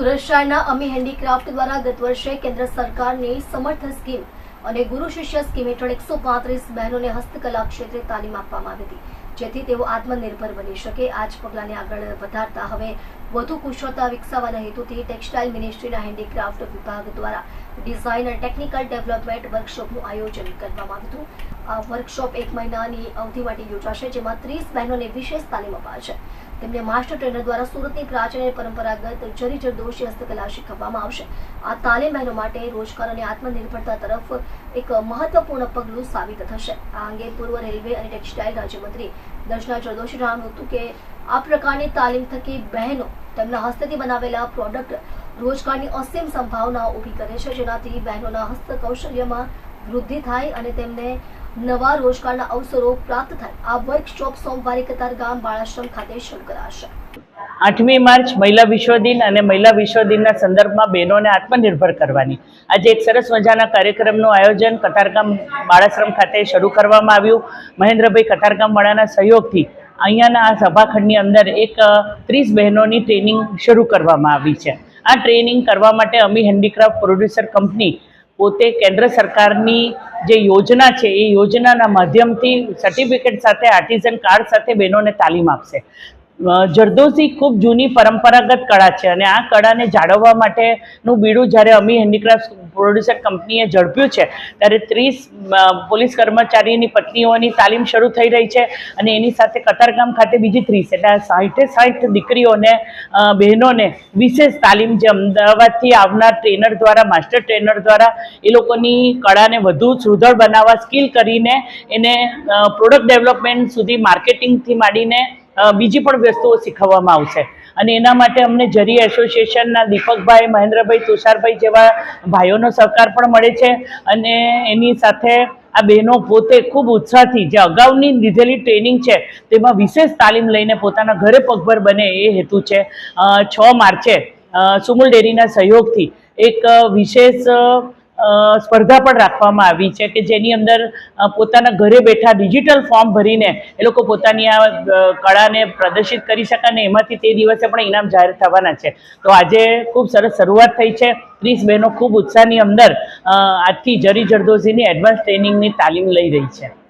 સુરત શહેરના અમી હેન્ડીક્રાફ્ટ દ્વારા ગત વર્ષે કેન્દ્ર સરકારની સમર્થ સ્કીમ અને ગુરુ શિષ્ય સ્કીમ હેઠળ એકસો પાંત્રીસ બહેનોને હસ્તકલા ક્ષેત્રે તાલીમ આપવામાં આવી હતી. જેથી તેઓ આત્મનિર્ભર બની શકે. આ જ પગલાંને આગળ વધારતા હવે વધુ કુશળતા વિકસાવવાના હેતુથી ટેક્સટાઇલ મિનિસ્ટ્રીના હેન્ડીક્રાફ્ટ વિભાગ દ્વારા ડિઝાઇન અને ટેકનિકલ ડેવલપમેન્ટ વર્કશોપનું આયોજન કરવામાં આવ્યું હતું. આ વર્કશોપ એક મહિનાની અવધિ માટે યોજાશે, જેમાં ત્રીસ બહેનોને વિશેષ તાલીમ અપાશે. તેમને માસ્ટર ટ્રેનર દ્વારા સુરતની પ્રાચીન અને પરંપરાગત જરી જરદોશી હસ્તકલા શીખવવામાં આવશે. આ તાલીમ બહેનો માટે રોજગાર અને આત્મનિર્ભરતા તરફ એક મહત્વપૂર્ણ પગલું સાબિત થશે. આ અંગે પૂર્વ રેલવે અને ટેક્સટાઇલ રાજ્યમંત્રી દર્શના જરદોશી જણાવ્યું હતું કે, આ પ્રકારની તાલીમ થકી બહેનો તેમના હસ્તથી બનાવેલા પ્રોડક્ટ રોજગારની અસીમ સંભાવના ઊભી કરે છે. જેનાથી બહેનોના હસ્તકૌશલ્યમાં વૃદ્ધિ થાય અને તેમને નવા રોજગારના અવસરો પ્રાપ્ત થાય. આ વર્કશોપ સોમવારે કતારગામ બાળાશ્રમ ખાતે શરૂ કરાશે. આઠમી માર્ચ મહિલા વિશ્વ દિન અને મહિલા વિશ્વ દિનના સંદર્ભમાં બહેનોને આત્મનિર્ભર કરવાની. આજે એક સરસ મજાના કાર્યક્રમનું આયોજન કતારગામ બાળાશ્રમ ખાતે શરૂ કરવામાં આવ્યું. મહેન્દ્રભાઈ કતારગામવાળાના સહયોગથી અહીંયાના આ સભાખંડની અંદર એક ત્રીસ બહેનોની ટ્રેનિંગ શરૂ કરવામાં આવી છે. આ ટ્રેનિંગ કરવા માટે અમી હેન્ડીક્રાફ્ટ પ્રોડ્યુસર કંપની પોતે કેન્દ્ર સરકારની જે યોજના છે, એ યોજનાના માધ્યમથી સર્ટિફિકેટ સાથે, આર્ટિઝન કાર્ડ સાથે બહેનોને તાલીમ આપશે. જરદોશી ખૂબ જૂની પરંપરાગત કળા છે અને આ કળાને જાળવવા માટેનું બીડું જ્યારે અમી હેન્ડીક્રાફ્ટ પ્રોડ્યુસર કંપનીએ ઝડપ્યું છે, ત્યારે ત્રીસ પોલીસ કર્મચારીની પત્નીઓની તાલીમ શરૂ થઈ રહી છે અને એની સાથે કતારગામ ખાતે બીજી ત્રીસ, એટલે સાઠે સાઠ દીકરીઓને બહેનોને વિશેષ તાલીમ જે અમદાવાદથી આવનાર ટ્રેનર દ્વારા, માસ્ટર ટ્રેનર દ્વારા એ લોકોની કળાને વધુ સુદૃઢ બનાવવા, સ્કિલ કરીને એને પ્રોડક્ટ ડેવલપમેન્ટ સુધી માર્કેટિંગથી માંડીને બીજી પણ વસ્તુઓ શીખવવામાં આવશે. અને એના માટે અમને જરી એસોસિએશનના દીપકભાઈ, મહેન્દ્રભાઈ, તુષારભાઈ જેવા ભાઈઓનો સહકાર પણ મળે છે. અને એની સાથે આ બહેનો પોતે ખૂબ ઉત્સાહથી જે અગાઉની લીધેલી ટ્રેનિંગ છે, તેમાં વિશેષ તાલીમ લઈને પોતાના ઘરે પગભર બને એ હેતુ છે. છ માર્ચે સુમુલ ડેરીના સહયોગથી એક વિશેષ સ્પર્ધા પણ રાખવામાં આવી છે કે જેની અંદર પોતાના ઘરે બેઠા ડિજિટલ ફોર્મ ભરીને એ લોકો પોતાની આ કળાને પ્રદર્શિત કરી શકે અને એમાંથી તે દિવસે પણ ઇનામ જાહેર થવાના છે. તો આજે ખૂબ સરસ શરૂઆત થઈ છે. ત્રીસ બહેનો, ખૂબ ઉત્સાહની અંદર આજથી જરી જરદોશીની એડવાન્સ ટ્રેનિંગની તાલીમ લઈ રહી છે.